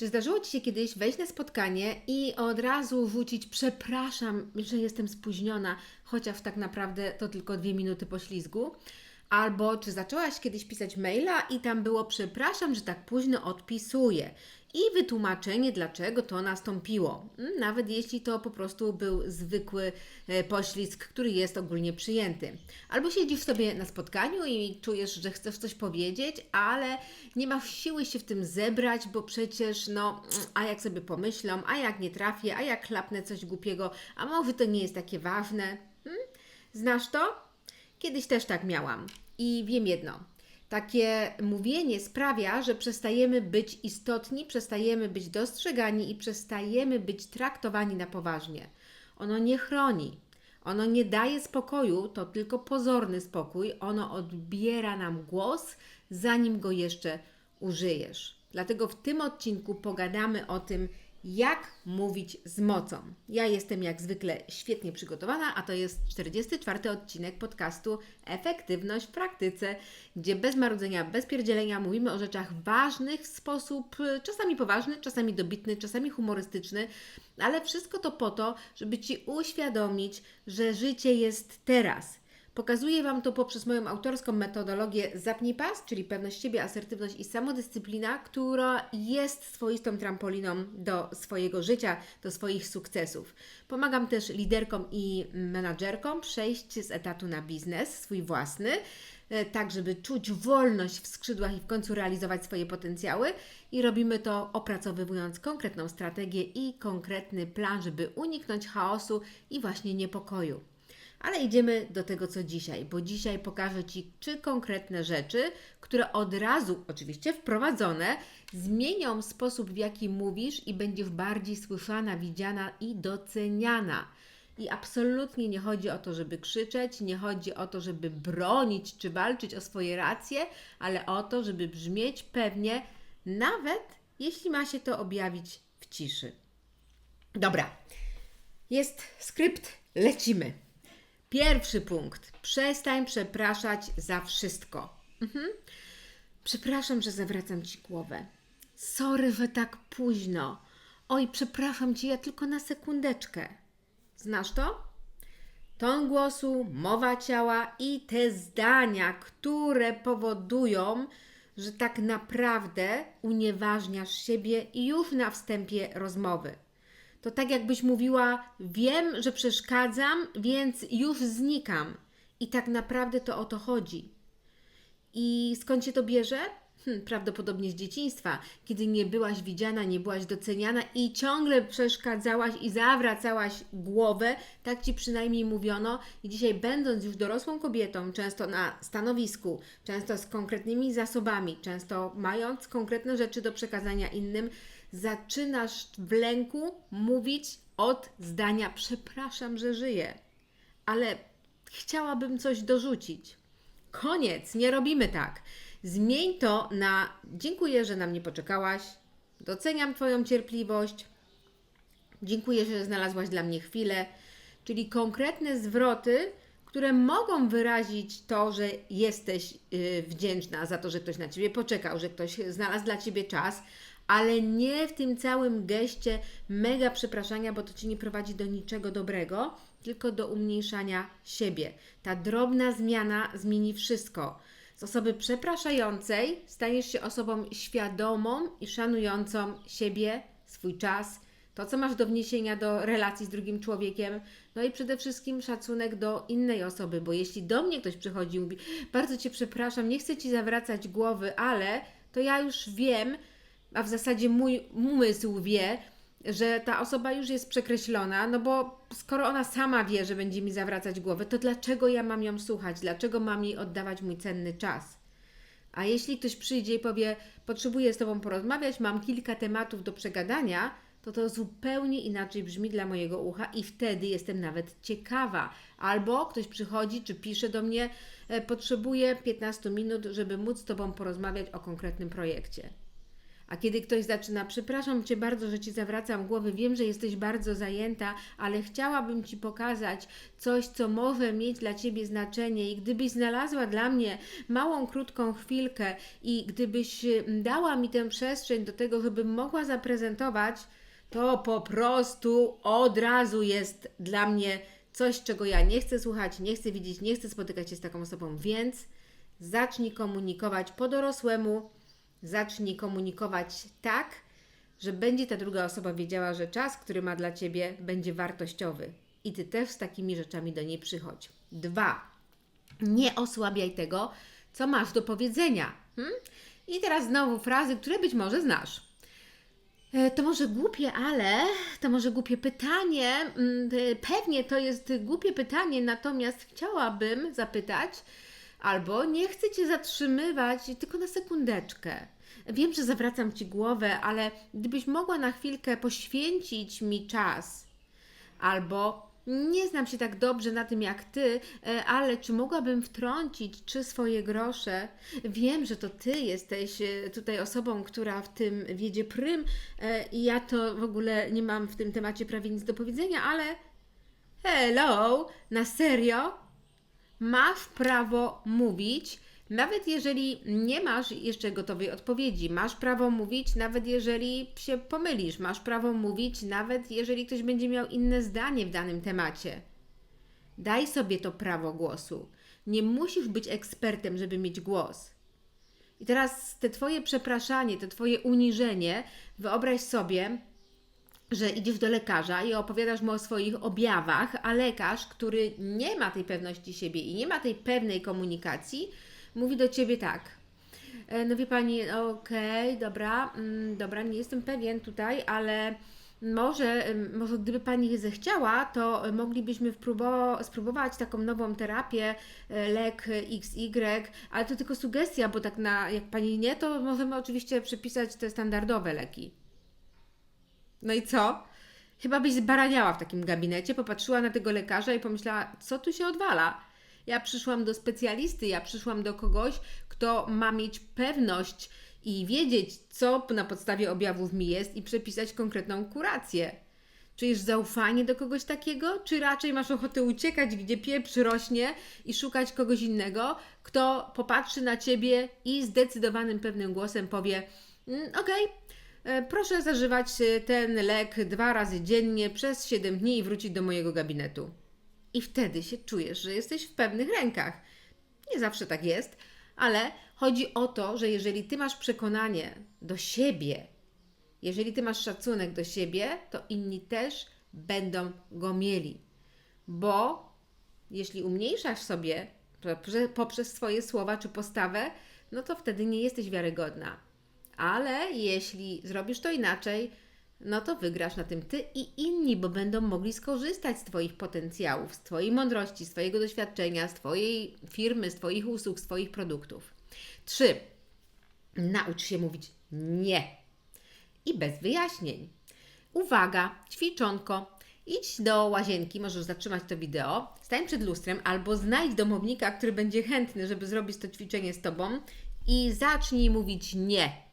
Czy zdarzyło Ci się kiedyś wejść na spotkanie i od razu rzucić przepraszam, że jestem spóźniona, chociaż tak naprawdę to tylko dwie minuty poślizgu? Albo czy zaczęłaś kiedyś pisać maila i tam było przepraszam, że tak późno odpisuję i wytłumaczenie, dlaczego to nastąpiło, Mm, nawet jeśli to po prostu był zwykły e, poślizg, który jest ogólnie przyjęty. Albo siedzisz sobie na spotkaniu i czujesz, że chcesz coś powiedzieć, ale nie masz siły się w tym zebrać, bo przecież, no, mm, a jak sobie pomyślą, a jak nie trafię, a jak klapnę coś głupiego, a może to nie jest takie ważne. Hmm? Znasz to? Kiedyś też tak miałam. I wiem jedno. Takie mówienie sprawia, że przestajemy być istotni, przestajemy być dostrzegani i przestajemy być traktowani na poważnie. Ono nie chroni, ono nie daje spokoju, to tylko pozorny spokój, ono odbiera nam głos, zanim go jeszcze użyjesz. Dlatego w tym odcinku pogadamy o tym, jak mówić z mocą. Ja jestem jak zwykle świetnie przygotowana, a to jest 44 odcinek podcastu Efektywność w praktyce, gdzie bez marudzenia, bez pierdzielenia mówimy o rzeczach ważnych w sposób y, czasami poważny, czasami dobitny, czasami humorystyczny, ale wszystko to po to, żeby Ci uświadomić, że życie jest teraz. Pokazuję Wam to poprzez moją autorską metodologię Zapnij Pas, czyli pewność siebie, asertywność i samodyscyplina, która jest swoistą trampoliną do swojego życia, do swoich sukcesów. Pomagam też liderkom i menadżerkom przejść z etatu na biznes, swój własny, e, tak żeby czuć wolność w skrzydłach i w końcu realizować swoje potencjały. I robimy to opracowując konkretną strategię i konkretny plan, żeby uniknąć chaosu i właśnie niepokoju. Ale idziemy do tego, co dzisiaj, bo dzisiaj pokażę Ci trzy konkretne rzeczy, które od razu, oczywiście wprowadzone, zmienią sposób, w jaki mówisz i będziesz bardziej słyszana, widziana i doceniana. I absolutnie nie chodzi o to, żeby krzyczeć, nie chodzi o to, żeby bronić czy walczyć o swoje racje, ale o to, żeby brzmieć pewnie, nawet jeśli ma się to objawić w ciszy. Dobra, jest skrypt, lecimy. Pierwszy punkt. Przestań przepraszać za wszystko. Mhm. Przepraszam, że zawracam Ci głowę. Sorry, że tak późno. Oj, przepraszam Cię, ja tylko na sekundeczkę. Znasz to? Ton głosu, mowa ciała i te zdania, które powodują, że tak naprawdę unieważniasz siebie już na wstępie rozmowy to tak jakbyś mówiła: Wiem, że przeszkadzam, więc już znikam. I tak naprawdę to o to chodzi. I skąd się to bierze? Hm, prawdopodobnie z dzieciństwa, kiedy nie byłaś widziana, nie byłaś doceniana i ciągle przeszkadzałaś i zawracałaś głowę, tak ci przynajmniej mówiono. I dzisiaj, będąc już dorosłą kobietą, często na stanowisku, często z konkretnymi zasobami, często mając konkretne rzeczy do przekazania innym, zaczynasz w lęku mówić od zdania: Przepraszam, że żyję, ale chciałabym coś dorzucić. Koniec, nie robimy tak. Zmień to na dziękuję, że na mnie poczekałaś, doceniam Twoją cierpliwość, dziękuję, że znalazłaś dla mnie chwilę, czyli konkretne zwroty, które mogą wyrazić to, że jesteś yy, wdzięczna za to, że ktoś na Ciebie poczekał, że ktoś znalazł dla Ciebie czas, ale nie w tym całym geście mega przepraszania, bo to Ci nie prowadzi do niczego dobrego, tylko do umniejszania siebie. Ta drobna zmiana zmieni wszystko. Z osoby przepraszającej staniesz się osobą świadomą i szanującą siebie, swój czas, to, co masz do wniesienia do relacji z drugim człowiekiem, no i przede wszystkim szacunek do innej osoby, bo jeśli do mnie ktoś przychodzi i mówi, bardzo Cię przepraszam, nie chcę Ci zawracać głowy, ale to ja już wiem, a w zasadzie mój umysł wie, że ta osoba już jest przekreślona, no bo skoro ona sama wie, że będzie mi zawracać głowę, to dlaczego ja mam ją słuchać? Dlaczego mam jej oddawać mój cenny czas? A jeśli ktoś przyjdzie i powie, potrzebuję z Tobą porozmawiać, mam kilka tematów do przegadania, to to zupełnie inaczej brzmi dla mojego ucha i wtedy jestem nawet ciekawa. Albo ktoś przychodzi czy pisze do mnie, e, potrzebuję 15 minut, żeby móc z Tobą porozmawiać o konkretnym projekcie A kiedy ktoś zaczyna, przepraszam cię bardzo, że ci zawracam głowy, wiem, że jesteś bardzo zajęta, ale chciałabym ci pokazać coś, co może mieć dla ciebie znaczenie. I gdybyś znalazła dla mnie małą, krótką chwilkę i gdybyś mm, dała mi tę przestrzeń do tego, żebym mogła zaprezentować, to po prostu od razu jest dla mnie coś, czego ja nie chcę słuchać, nie chcę widzieć, nie chcę spotykać się z taką osobą, więc zacznij komunikować po dorosłemu, zacznij komunikować tak, że będzie ta druga osoba wiedziała, że czas, który ma dla ciebie, będzie wartościowy. I ty też z takimi rzeczami do niej przychodź. Dwa, nie osłabiaj tego, co masz do powiedzenia. Hmm? I teraz znowu frazy, które być może znasz. E, To może głupie, ale to może głupie pytanie. Mm, e, Pewnie to jest głupie pytanie, natomiast chciałabym zapytać, albo nie chcę Cię zatrzymywać, tylko na sekundeczkę. Wiem, że zawracam Ci głowę, ale gdybyś mogła na chwilkę poświęcić mi czas, albo nie znam się tak dobrze na tym jak ty, e, ale czy mogłabym wtrącić trzy swoje grosze? Wiem, że to ty jesteś e, tutaj osobą, która w tym wiedzie prym e, i ja to w ogóle nie mam w tym temacie prawie nic do powiedzenia, ale hello, na serio? Masz prawo mówić, nawet jeżeli nie masz jeszcze gotowej odpowiedzi. Masz prawo mówić, nawet jeżeli się pomylisz. Masz prawo mówić, nawet jeżeli ktoś będzie miał inne zdanie w danym temacie. Daj sobie to prawo głosu. Nie musisz być ekspertem, żeby mieć głos. I teraz te Twoje przepraszanie, to Twoje uniżenie, wyobraź sobie, że idziesz do lekarza i opowiadasz mu o swoich objawach, a lekarz, który nie ma tej pewności siebie i nie ma tej pewnej komunikacji, mówi do ciebie tak. E, No wie pani, okej, dobra, mm, dobra, nie jestem pewien tutaj, ale może, em, może gdyby pani zechciała, to moglibyśmy wpróbo- spróbować taką nową terapię, e, lek XY, ale to tylko sugestia, bo tak na, jak pani nie, to możemy oczywiście przepisać te standardowe leki. No i co? Chyba byś zbaraniała w takim gabinecie, popatrzyła na tego lekarza i pomyślała, co tu się odwala? Ja przyszłam do specjalisty, ja przyszłam do kogoś, kto ma mieć pewność i wiedzieć, co na podstawie objawów mi jest i przepisać konkretną kurację. Czujesz zaufanie do kogoś takiego, czy raczej masz ochotę uciekać, gdzie pieprz rośnie i szukać kogoś innego, kto popatrzy na ciebie i zdecydowanym pewnym głosem powie: "Mm, Okej, e, proszę zażywać e, ten lek dwa razy dziennie przez 7 dni i wrócić do mojego gabinetu. I wtedy się czujesz, że jesteś w pewnych rękach. Nie zawsze tak jest, ale chodzi o to, że jeżeli ty masz przekonanie do siebie, jeżeli ty masz szacunek do siebie, to inni też będą go mieli. Bo jeśli umniejszasz sobie poprze- poprzez swoje słowa czy postawę, no to wtedy nie jesteś wiarygodna. Ale jeśli zrobisz to inaczej, no to wygrasz na tym ty i inni, bo będą mogli skorzystać z Twoich potencjałów, z Twojej mądrości, z Twojego doświadczenia, z Twojej firmy, z Twoich usług, z Twoich produktów. Trzy. Naucz się mówić nie i bez wyjaśnień. Uwaga, ćwiczonko. Idź do łazienki, możesz zatrzymać to wideo, stań przed lustrem albo znajdź domownika, który będzie chętny, żeby zrobić to ćwiczenie z Tobą i zacznij mówić nie.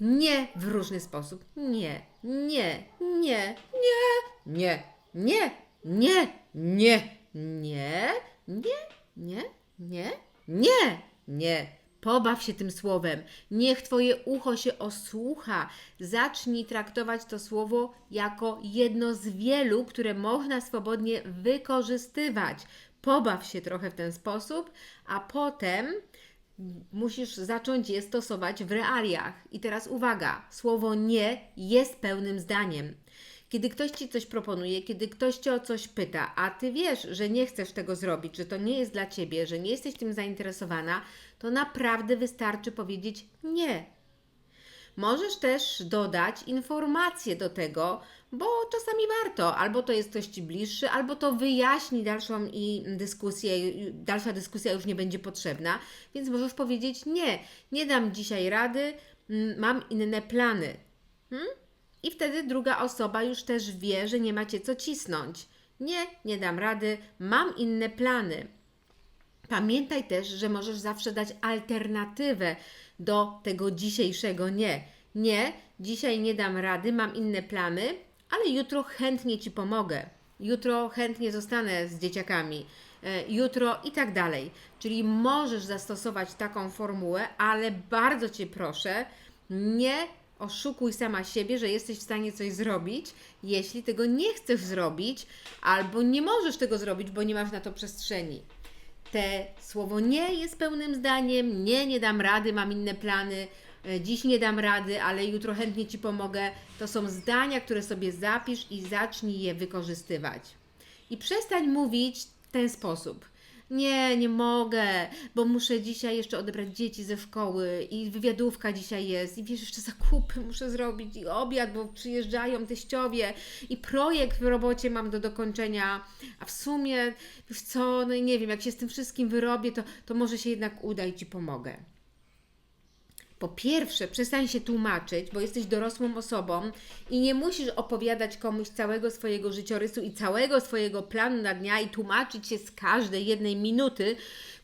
Nie w różny sposób. Nie, nie, nie, nie, nie, nie, nie, nie, nie, nie, nie, nie, nie. Pobaw się tym słowem. Niech Twoje ucho się osłucha. Zacznij traktować to słowo jako jedno z wielu, które można swobodnie wykorzystywać. Pobaw się trochę w ten sposób, a potem musisz zacząć je stosować w realiach. I teraz uwaga, słowo nie jest pełnym zdaniem. Kiedy ktoś ci coś proponuje, kiedy ktoś cię o coś pyta, a ty wiesz, że nie chcesz tego zrobić, że to nie jest dla ciebie, że nie jesteś tym zainteresowana, to naprawdę wystarczy powiedzieć nie. Możesz też dodać informacje do tego, bo czasami warto, albo to jest ktoś Ci bliższy, albo to wyjaśni dalszą i dyskusję, dalsza dyskusja już nie będzie potrzebna, więc możesz powiedzieć nie, nie dam dzisiaj rady, mm, mam inne plany. Hmm? I wtedy druga osoba już też wie, że nie macie co cisnąć. Nie, nie dam rady, mam inne plany. Pamiętaj też, że możesz zawsze dać alternatywę do tego dzisiejszego nie. Nie, dzisiaj nie dam rady, mam inne plany, ale jutro chętnie Ci pomogę. Jutro chętnie zostanę z dzieciakami. E, Jutro i tak dalej. Czyli możesz zastosować taką formułę, ale bardzo Cię proszę, nie oszukuj sama siebie, że jesteś w stanie coś zrobić, jeśli tego nie chcesz zrobić, albo nie możesz tego zrobić, bo nie masz na to przestrzeni. Te słowo nie jest pełnym zdaniem, nie, nie dam rady, mam inne plany, e, dziś nie dam rady, ale jutro chętnie Ci pomogę. To są zdania, które sobie zapisz i zacznij je wykorzystywać. I przestań mówić w ten sposób. Nie, nie mogę, bo muszę dzisiaj jeszcze odebrać dzieci ze szkoły i wywiadówka dzisiaj jest i wiesz, jeszcze zakupy muszę zrobić i obiad, bo przyjeżdżają teściowie i projekt w robocie mam do dokończenia, a w sumie, wiesz co, no i nie wiem, jak się z tym wszystkim wyrobię, to, to może się jednak uda i Ci pomogę. Po pierwsze, przestań się tłumaczyć, bo jesteś dorosłą osobą i nie musisz opowiadać komuś całego swojego życiorysu i całego swojego planu na dnia i tłumaczyć się z każdej jednej minuty,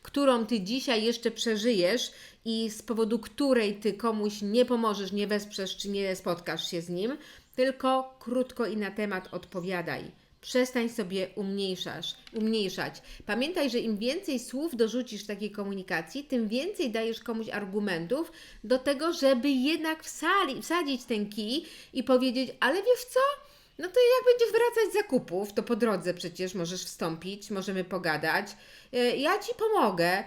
którą ty dzisiaj jeszcze przeżyjesz i z powodu której ty komuś nie pomożesz, nie wesprzesz czy nie spotkasz się z nim, tylko krótko i na temat odpowiadaj. Przestań sobie umniejszasz, umniejszać. Pamiętaj, że im więcej słów dorzucisz takiej komunikacji, tym więcej dajesz komuś argumentów do tego, żeby jednak wsali, wsadzić ten kij i powiedzieć, ale wiesz co? No to jak będziesz wracać z zakupów, to po drodze przecież możesz wstąpić, możemy pogadać. E, Ja ci pomogę,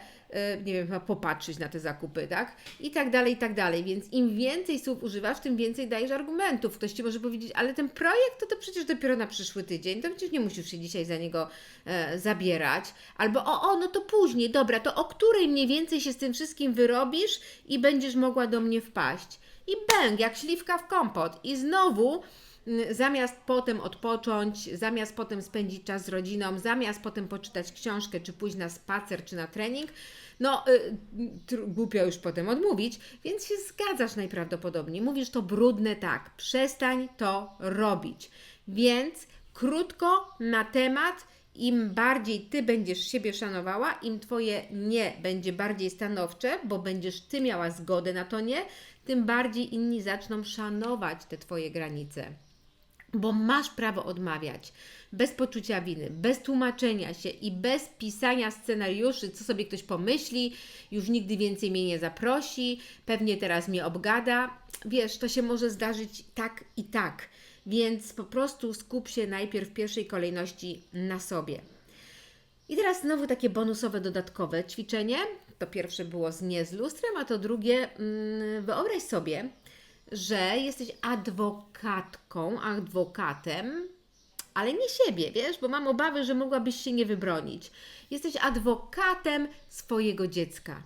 nie wiem, chyba popatrzeć na te zakupy, tak? I tak dalej, i tak dalej. Więc im więcej słów używasz, tym więcej dajesz argumentów. Ktoś ci może powiedzieć, ale ten projekt to, to przecież dopiero na przyszły tydzień, to przecież nie musisz się dzisiaj za niego e, zabierać. Albo o, o, no to później, dobra, to o której mniej więcej się z tym wszystkim wyrobisz i będziesz mogła do mnie wpaść. I bęk, jak śliwka w kompot. I znowu zamiast potem odpocząć, zamiast potem spędzić czas z rodziną, zamiast potem poczytać książkę, czy pójść na spacer, czy na trening, no y, głupio już potem odmówić, więc się zgadzasz najprawdopodobniej. Mówisz to brudne tak, przestań to robić. Więc krótko na temat, im bardziej ty będziesz siebie szanowała, im twoje nie będzie bardziej stanowcze, bo będziesz ty miała zgodę na to nie, tym bardziej inni zaczną szanować te twoje granice bo masz prawo odmawiać bez poczucia winy, bez tłumaczenia się i bez pisania scenariuszy, co sobie ktoś pomyśli, już nigdy więcej mnie nie zaprosi, pewnie teraz mnie obgada. Wiesz, to się może zdarzyć tak i tak, więc po prostu skup się najpierw w pierwszej kolejności na sobie. I teraz znowu takie bonusowe, dodatkowe ćwiczenie. To pierwsze było z nie z lustrem, a to drugie, mm, wyobraź sobie, że jesteś adwokatką, adwokatem, ale nie siebie, wiesz, bo mam obawy, że mogłabyś się nie wybronić. Jesteś adwokatem swojego dziecka.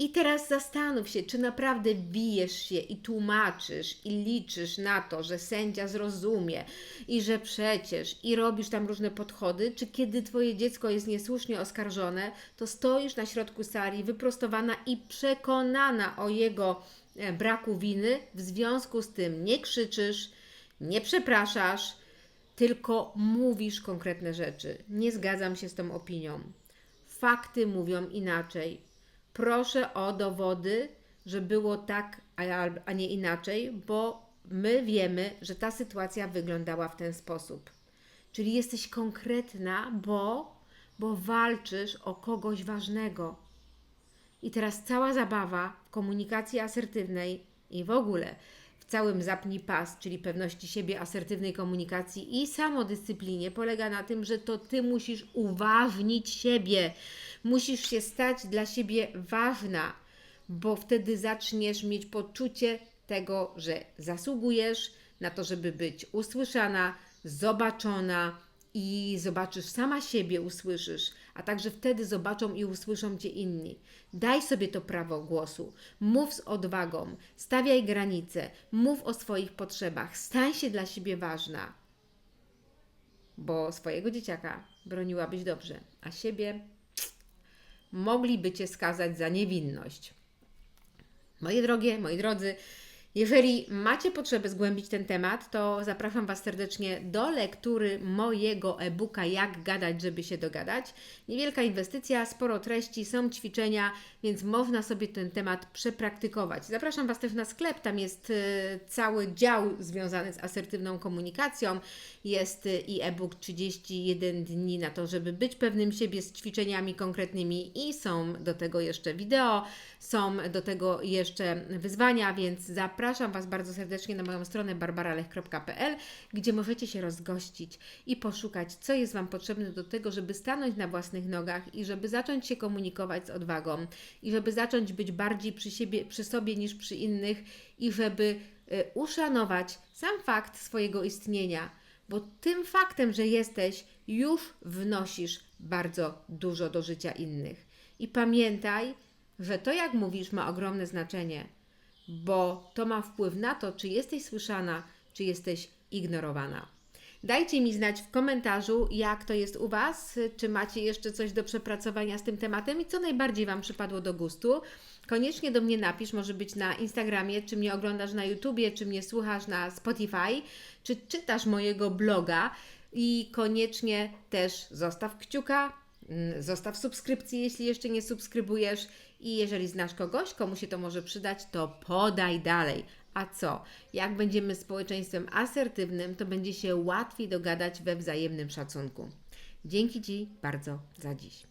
I teraz zastanów się, czy naprawdę bijesz się i tłumaczysz i liczysz na to, że sędzia zrozumie i że przecież i robisz tam różne podchody, czy kiedy twoje dziecko jest niesłusznie oskarżone, to stoisz na środku sali wyprostowana i przekonana o jego braku winy, w związku z tym nie krzyczysz, nie przepraszasz, tylko mówisz konkretne rzeczy. Nie zgadzam się z tą opinią. Fakty mówią inaczej. Proszę o dowody, że było tak, a, nie inaczej, bo my wiemy, że ta sytuacja wyglądała w ten sposób. Czyli jesteś konkretna, bo, bo walczysz o kogoś ważnego. I teraz cała zabawa w komunikacji asertywnej i w ogóle w całym zapnij pas, czyli pewności siebie, asertywnej komunikacji i samodyscyplinie polega na tym, że to ty musisz uważnić siebie. Musisz się stać dla siebie ważna, bo wtedy zaczniesz mieć poczucie tego, że zasługujesz na to, żeby być usłyszana, zobaczona i zobaczysz sama siebie, usłyszysz, a także wtedy zobaczą i usłyszą cię inni. Daj sobie to prawo głosu, mów z odwagą, stawiaj granice, mów o swoich potrzebach, stań się dla siebie ważna, bo swojego dzieciaka broniłabyś dobrze, a siebie mogliby cię skazać za niewinność. Moje drogie, moi drodzy, Jeżeli macie potrzebę zgłębić ten temat, to zapraszam Was serdecznie do lektury mojego e-booka Jak gadać, żeby się dogadać. Niewielka inwestycja, sporo treści, są ćwiczenia, więc można sobie ten temat przepraktykować. Zapraszam Was też na sklep, tam jest e, cały dział związany z asertywną komunikacją. Jest e, i e-book 31 dni na to, żeby być pewnym siebie z ćwiczeniami konkretnymi i są do tego jeszcze wideo, są do tego jeszcze wyzwania, więc zapraszam Was bardzo serdecznie na moją stronę barbaralech.pl, gdzie możecie się rozgościć i poszukać, co jest Wam potrzebne do tego, żeby stanąć na własnych nogach i żeby zacząć się komunikować z odwagą i żeby zacząć być bardziej przy, siebie, przy sobie niż przy innych i żeby y, uszanować sam fakt swojego istnienia, bo tym faktem, że jesteś, już wnosisz bardzo dużo do życia innych. I pamiętaj, że to, jak mówisz, ma ogromne znaczenie, bo to ma wpływ na to, czy jesteś słyszana, czy jesteś ignorowana. Dajcie mi znać w komentarzu, jak to jest u Was, czy macie jeszcze coś do przepracowania z tym tematem i co najbardziej Wam przypadło do gustu. Koniecznie do mnie napisz, może być na Instagramie, czy mnie oglądasz na YouTubie, czy mnie słuchasz na Spotify, czy czytasz mojego bloga i koniecznie też zostaw kciuka, mm, zostaw subskrypcję, jeśli jeszcze nie subskrybujesz i jeżeli znasz kogoś, komu się to może przydać, to podaj dalej. A co? Jak będziemy społeczeństwem asertywnym, to będzie się łatwiej dogadać we wzajemnym szacunku. Dzięki Ci bardzo za dziś.